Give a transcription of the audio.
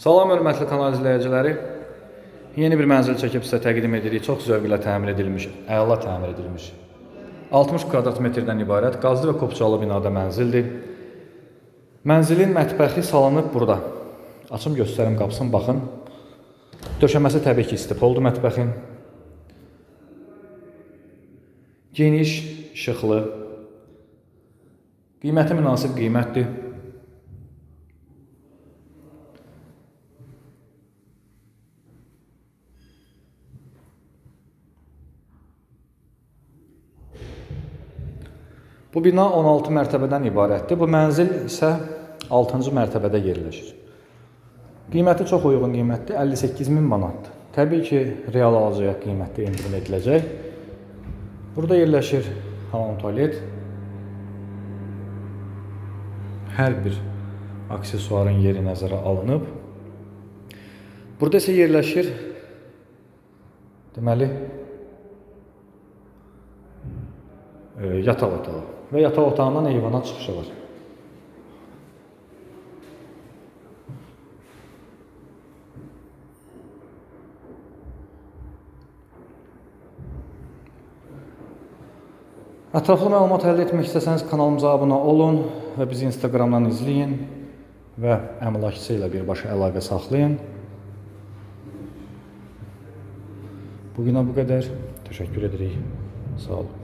Salam hörmətli kanal izləyiciləri. Yeni bir mənzil çəkib sizə təqdim edirik. Çox zövqlə təmir edilmiş, əla təmir edilmiş. 60 kvadrat metrdən ibarət qazlı və kopçalı binada mənzildir. Mənzilin mətbəxi salınıb burada. Açım göstərim qapısını baxın. Döşəməsi təbii ki, istipoldur mətbəxin. Geniş, işıqlı. Qiyməti münasib qiymətdir. Bu bina 16 mərtəbədən ibarətdir. Bu mənzil isə 6-cı mərtəbədə yerləşir. Qiyməti çox uyğun qiymətdir, 58 min manatdır. Təbii ki, real alacaq qiymətdə endirim ediləcək. Burada yerləşir hamam tualet. Hər bir aksesuarın yeri nəzərə alınıb. Burada isə yerləşir deməli yataq otağı və yataq otağından eyvana çıxışı var. Ətraflı məlumat əldə etmək istəsəniz kanalımıza abunə olun və bizi Instagramdan izləyin və əmlakçı ilə birbaşa əlaqə saxlayın. Bugünə bu qədər. Təşəkkür edirik. Sağ olun.